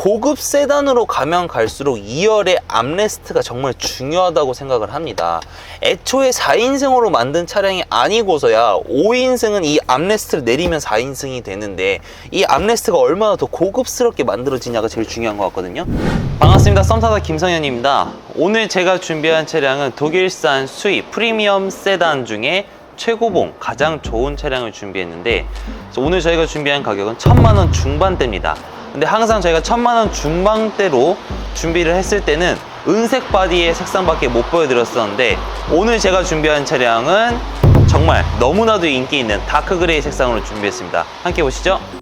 고급 세단으로 가면 갈수록 2열의 암레스트가 정말 중요하다고 생각을 합니다. 애초에 4인승으로 만든 차량이 아니고서야 5인승은 이 암레스트를 내리면 4인승이 되는데 이 암레스트가 얼마나 더 고급스럽게 만들어지냐가 제일 중요한 것 같거든요. 반갑습니다. 썸타다 김성현입니다. 오늘 제가 준비한 차량은 독일산 수입 프리미엄 세단 중에 최고봉 가장 좋은 차량을 준비했는데 오늘 저희가 준비한 가격은 천만 원 중반대입니다. 근데 항상 저희가 천만 원 중반대로 준비를 했을 때는 은색 바디의 색상밖에 못 보여드렸었는데 오늘 제가 준비한 차량은 정말 너무나도 인기 있는 다크 그레이 색상으로 준비했습니다. 함께 보시죠.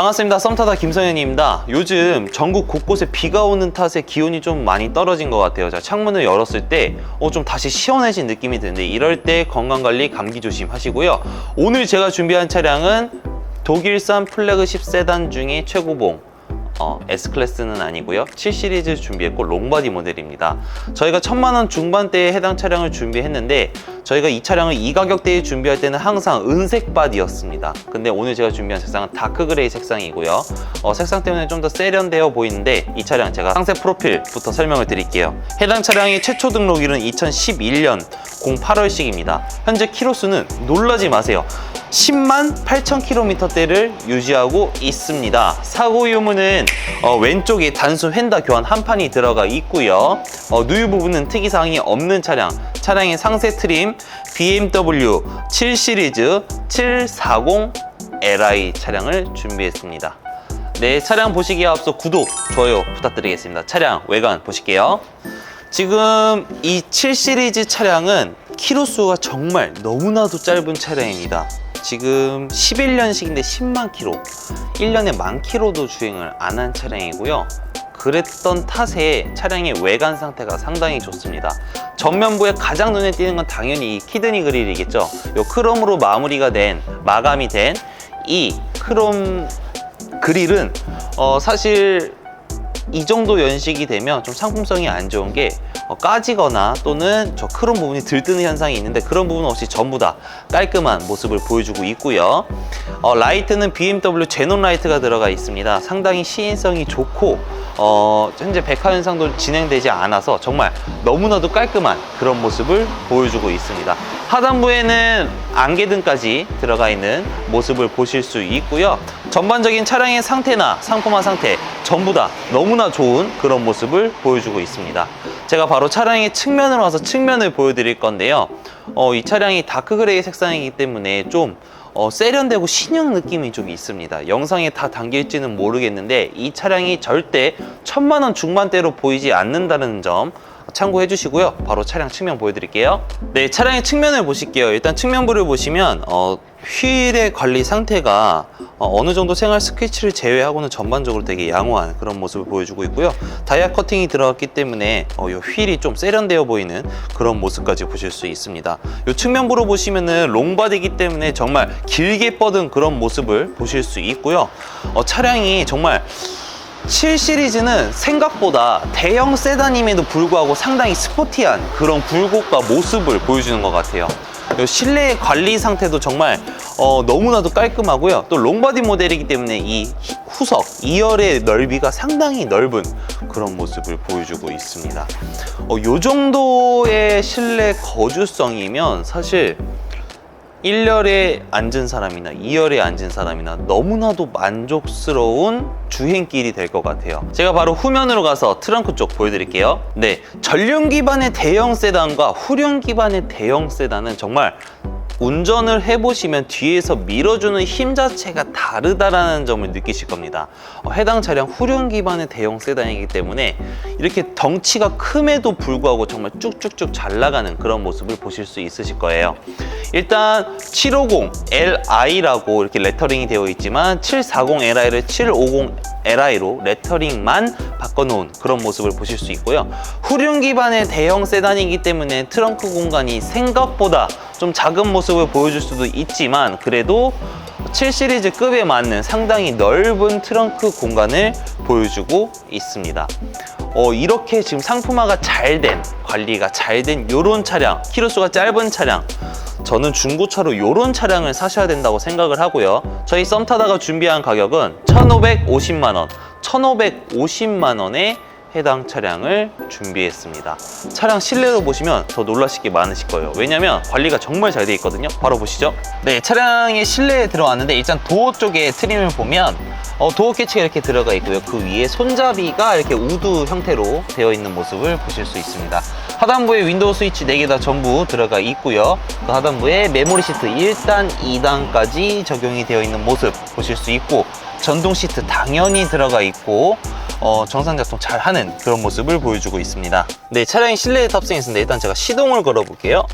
반갑습니다. 썸타다 김성현입니다. 요즘 전국 곳곳에 비가 오는 탓에 기온이 좀 많이 떨어진 것 같아요. 자, 창문을 열었을 때, 어, 좀 다시 시원해진 느낌이 드는데, 이럴 때 건강관리, 감기 조심하시고요. 오늘 제가 준비한 차량은 독일산 플래그십 세단 중에 최고봉, 어, S클래스는 아니고요. 7시리즈 준비했고 롱바디 모델입니다. 저희가 천만 원 중반대에 해당 차량을 준비했는데 저희가 이 차량을 이 가격대에 준비할 때는 항상 은색 바디였습니다. 근데 오늘 제가 준비한 색상은 다크 그레이 색상이고요. 어, 색상 때문에 좀 더 세련되어 보이는데 이 차량 제가 상세 프로필부터 설명을 드릴게요. 해당 차량의 최초 등록일은 2011년 08월식입니다. 현재 키로수는 놀라지 마세요. 10만 8천 킬로미터대를 유지하고 있습니다. 사고 유무는 어, 왼쪽에 단순 휀다 교환 한 판이 들어가 있고요. 어, 누유 부분은 특이사항이 없는 차량. 차량의 상세 트림 BMW 7 시리즈 740 Li 차량을 준비했습니다. 네, 차량 보시기에 앞서 구독, 좋아요 부탁드리겠습니다. 차량 외관 보실게요. 지금 이 7 시리즈 차량은 키로수가 정말 너무나도 짧은 차량입니다. 지금 11년식인데 10만 킬로, 1년에 만 킬로도 주행을 안 한 차량이고요. 그랬던 탓에 차량의 외관 상태가 상당히 좋습니다. 전면부에 가장 눈에 띄는 건 당연히 이 키드니 그릴이겠죠. 요 크롬으로 마무리가 된 마감이 된 이 크롬 그릴은 어, 사실 이 정도 연식이 되면 좀 상품성이 안 좋은 게 어, 까지거나 또는 저 크롬 부분이 들뜨는 현상이 있는데 그런 부분 없이 전부 다 깔끔한 모습을 보여주고 있고요. 어, 라이트는 BMW 제논 라이트가 들어가 있습니다. 상당히 시인성이 좋고 어, 현재 백화 현상도 진행되지 않아서 정말 너무나도 깔끔한 그런 모습을 보여주고 있습니다. 하단부에는 안개등까지 들어가 있는 모습을 보실 수 있고요. 전반적인 차량의 상태나 상품화 상태 전부 다 너무나 좋은 그런 모습을 보여주고 있습니다. 제가 바로 차량의 측면으로 와서 측면을 보여드릴 건데요. 어, 이 차량이 다크 그레이 색상이기 때문에 좀 어, 세련되고 신형 느낌이 좀 있습니다. 영상에 다 담길지는 모르겠는데 이 차량이 절대 천만 원 중반대로 보이지 않는다는 점 참고해 주시고요. 바로 차량 측면 보여드릴게요. 네, 차량의 측면을 보실게요. 일단 측면부를 보시면 어, 휠의 관리 상태가 어, 느 정도 생활 스케치를 제외하고는 전반적으로 되게 양호한 그런 모습을 보여주고 있고요. 다이아 커팅이 들어갔기 때문에 어, 이 휠이 좀 세련되어 보이는 그런 모습까지 보실 수 있습니다. 이 측면부로 보시면은 롱바디이기 때문에 정말 길게 뻗은 그런 모습을 보실 수 있고요. 어, 차량이 정말 7 시리즈는 생각보다 대형 세단임에도 불구하고 상당히 스포티한 그런 굴곡과 모습을 보여주는 것 같아요. 이 실내 관리 상태도 정말 어, 너무나도 깔끔하고요. 또 롱바디 모델이기 때문에 이 후석 2열의 넓이가 상당히 넓은 그런 모습을 보여주고 있습니다. 어, 이 정도의 실내 거주성이면 사실 1열에 앉은 사람이나 2열에 앉은 사람이나 너무나도 만족스러운 주행길이 될 것 같아요. 제가 바로 후면으로 가서 트렁크 쪽 보여드릴게요. 네, 전륜 기반의 대형 세단과 후륜 기반의 대형 세단은 정말 운전을 해보시면 뒤에서 밀어주는 힘 자체가 다르다라는 점을 느끼실 겁니다. 어, 해당 차량 후륜 기반의 대형 세단이기 때문에 이렇게 덩치가 큼에도 불구하고 정말 쭉쭉쭉 잘 나가는 그런 모습을 보실 수 있으실 거예요. 일단 750 Li라고 이렇게 레터링이 되어 있지만 740 Li를 750 LI로 레터링만 바꿔놓은 그런 모습을 보실 수 있고요. 후륜 기반의 대형 세단이기 때문에 트렁크 공간이 생각보다 좀 작은 모습을 보여줄 수도 있지만 그래도 7 시리즈 급에 맞는 상당히 넓은 트렁크 공간을 보여주고 있습니다. 어, 이렇게 지금 상품화가 잘 된, 관리가 잘된 요런 차량, 키로수가 짧은 차량, 저는 중고차로 요런 차량을 사셔야 된다고 생각을 하고요. 저희 썸타다가 준비한 가격은 1,550만원, 1,550만원에 해당 차량을 준비했습니다. 차량 실내로 보시면 더 놀라실 게 많으실 거예요. 왜냐면 관리가 정말 잘돼 있거든요. 바로 보시죠. 네, 차량의 실내에 들어왔는데 일단 도어 쪽에 트림을 보면 어, 도어 캐치가 이렇게 들어가 있고요. 그 위에 손잡이가 이렇게 우드 형태로 되어 있는 모습을 보실 수 있습니다. 하단부에 윈도우 스위치 4개 다 전부 들어가 있고요. 그 하단부에 메모리 시트 1단, 2단까지 적용이 되어 있는 모습 보실 수 있고 전동 시트 당연히 들어가 있고 어, 정상 작동 잘 하는 그런 모습을 보여주고 있습니다. 네, 차량이 실내에 탑승했습니다. 일단 제가 시동을 걸어 볼게요.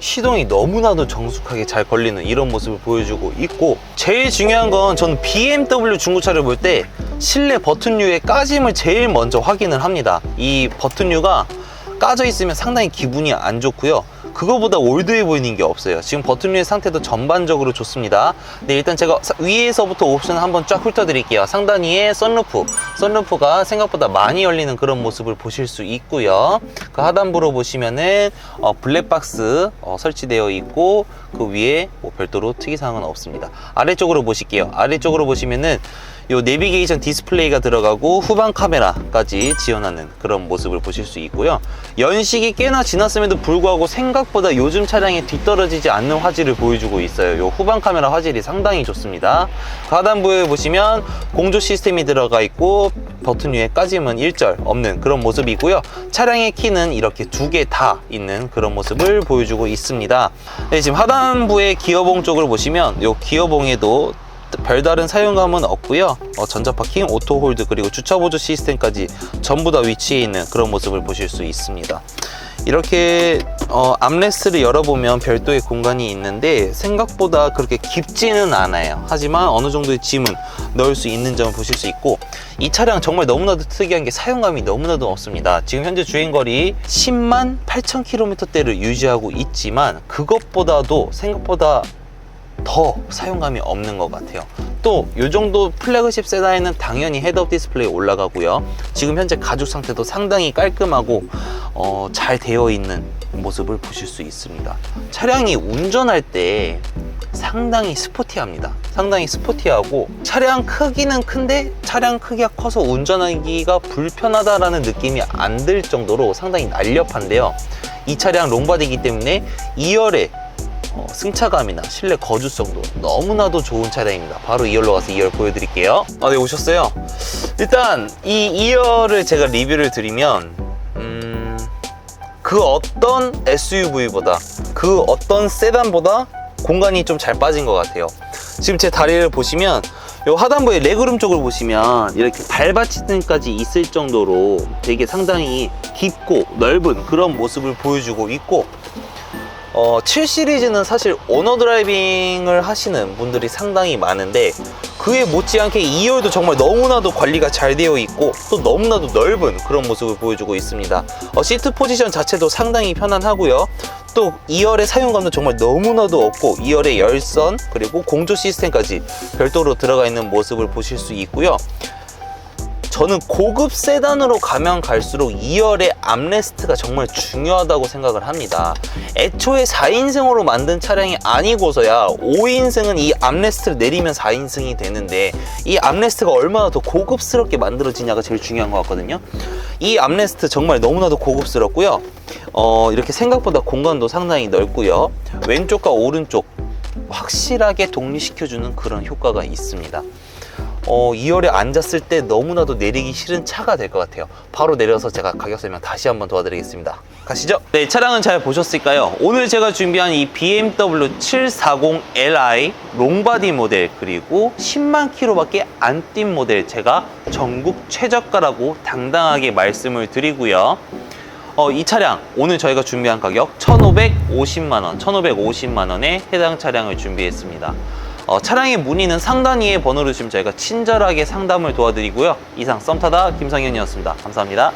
시동이 너무나도 정숙하게 잘 걸리는 이런 모습을 보여주고 있고 제일 중요한 건 저는 BMW 중고차를 볼 때 실내 버튼류의 까짐을 제일 먼저 확인을 합니다 이 버튼류가 까져 있으면 상당히 기분이 안 좋고요 그거보다 올드해 보이는 게 없어요. 지금 버튼류의 상태도 전반적으로 좋습니다. 네 일단 제가 사- 위에서부터 옵션 한번 쫙 훑어드릴게요. 상단위에 썬루프. 썬루프가 생각보다 많이 열리는 그런 모습을 보실 수 있고요. 그 하단부로 보시면은 어, 블랙박스 어, 설치되어 있고 그 위에 뭐 별도로 특이사항은 없습니다. 아래쪽으로 보실게요. 아래쪽으로 보시면은 요 내비게이션 디스플레이가 들어가고 후방 카메라까지 지원하는 그런 모습을 보실 수 있고요. 연식이 꽤나 지났음에도 불구하고 생각보다 요즘 차량에 뒤떨어지지 않는 화질을 보여주고 있어요. 요 후방 카메라 화질이 상당히 좋습니다. 그 하단부에 보시면 공조 시스템이 들어가 있고 버튼 위에 까짐은 일절 없는 그런 모습이고요. 차량의 키는 이렇게 두 개 다 있는 그런 모습을 보여주고 있습니다. 네, 지금 하단부의 기어봉 쪽을 보시면 요 기어봉에도 별다른 사용감은 없고요. 어, 전자 파킹, 오토 홀드 그리고 주차 보조 시스템까지 전부 다 위치해 있는 그런 모습을 보실 수 있습니다. 이렇게 어, 암레스트를 열어보면 별도의 공간이 있는데 생각보다 그렇게 깊지는 않아요. 하지만 어느 정도의 짐은 넣을 수 있는 점을 보실 수 있고 이 차량 정말 너무나도 특이한 게 사용감이 너무나도 없습니다. 지금 현재 주행거리 10만 8천 킬로미터대를 유지하고 있지만 그것보다도 생각보다 더 사용감이 없는 것 같아요. 또 이 정도 플래그십 세단에는 당연히 헤드업 디스플레이 올라가고요. 지금 현재 가죽 상태도 상당히 깔끔하고 어, 잘 되어 있는 모습을 보실 수 있습니다. 차량이 운전할 때 상당히 스포티합니다. 상당히 스포티하고 차량 크기는 큰데 차량 크기가 커서 운전하기가 불편하다라는 느낌이 안 들 정도로 상당히 날렵한데요. 이 차량 롱바디이기 때문에 2열에 어, 승차감이나 실내 거주성도 너무나도 좋은 차량입니다. 바로 2열로 가서 2열 보여드릴게요. 아, 네, 오셨어요. 일단 이 2열을 제가 리뷰를 드리면 음, 그 어떤 SUV보다 그 어떤 세단보다 공간이 좀 잘 빠진 것 같아요. 지금 제 다리를 보시면 요 하단부의 레그룸 쪽을 보시면 이렇게 발받침까지 있을 정도로 되게 상당히 깊고 넓은 그런 모습을 보여주고 있고 어, 7 시리즈는 사실 오너 드라이빙을 하시는 분들이 상당히 많은데 그에 못지않게 2열도 정말 너무나도 관리가 잘 되어 있고 또 너무나도 넓은 그런 모습을 보여주고 있습니다. 어, 시트 포지션 자체도 상당히 편안하고요. 또 2열의 사용감도 정말 너무나도 없고 2열의 열선 그리고 공조 시스템까지 별도로 들어가 있는 모습을 보실 수 있고요. 저는 고급 세단으로 가면 갈수록 2열의 암레스트가 정말 중요하다고 생각을 합니다. 애초에 4인승으로 만든 차량이 아니고서야 5인승은 이 암레스트를 내리면 4인승이 되는데 이 암레스트가 얼마나 더 고급스럽게 만들어지냐가 제일 중요한 것 같거든요. 이 암레스트 정말 너무나도 고급스럽고요. 어, 이렇게 생각보다 공간도 상당히 넓고요. 왼쪽과 오른쪽 확실하게 독립시켜주는 그런 효과가 있습니다. 어, 2열에 앉았을 때 너무나도 내리기 싫은 차가 될 것 같아요. 바로 내려서 제가 가격 설명 다시 한번 도와드리겠습니다. 가시죠. 네, 차량은 잘 보셨을까요? 오늘 제가 준비한 이 BMW 740li 롱바디 모델 그리고 10만 킬로밖에 안 뛴 모델 제가 전국 최저가라고 당당하게 말씀을 드리고요. 어, 이 차량 오늘 저희가 준비한 가격 1,550만 원, 1,550만 원에 해당 차량을 준비했습니다. 어, 차량의 문의는 상단 위에 번호를 주시면 저희가 친절하게 상담을 도와드리고요. 이상 썸타다 김성현이었습니다. 감사합니다.